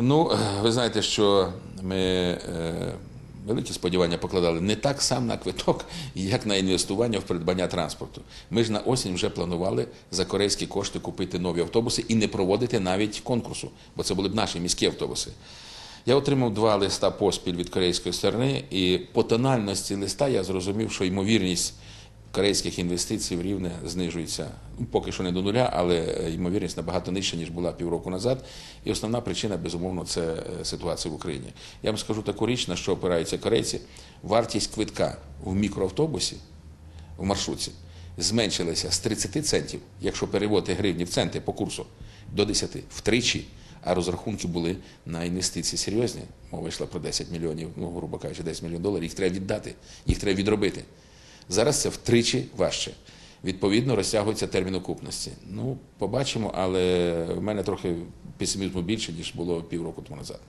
Ну, ви знаєте, що ми е, великі сподівання покладали не так сам на квиток, як на інвестування в придбання транспорту. Ми ж на осінь вже планували за корейські кошти купити нові автобуси і не проводити навіть конкурсу, бо це були б наші міські автобуси. Я отримав два листа поспіль від корейської сторони, і по тональності листа я зрозумів, що ймовірність корейських інвестицій в рівне знижується. Ну, Поки що не до нуля, але е, ймовірність набагато нижча, ніж була півроку назад. І основна причина, безумовно, це е, ситуація в Україні. Я вам скажу таку річ, на що опираються корейці. Вартість квитка в мікроавтобусі в маршрутці зменшилася з 30 центів, якщо переводити гривні в центи по курсу, до 10 втричі. А розрахунки були на інвестиції серйозні. Мова йшла про 10 мільйонів, ну, грубо кажучи, 10 мільйонів доларів. Їх треба віддати, їх треба відробити. Зараз це втричі важче. Відповідно, розтягується термін окупності. Ну, побачимо, але в мене трохи песимізму більше, ніж було півроку тому назад.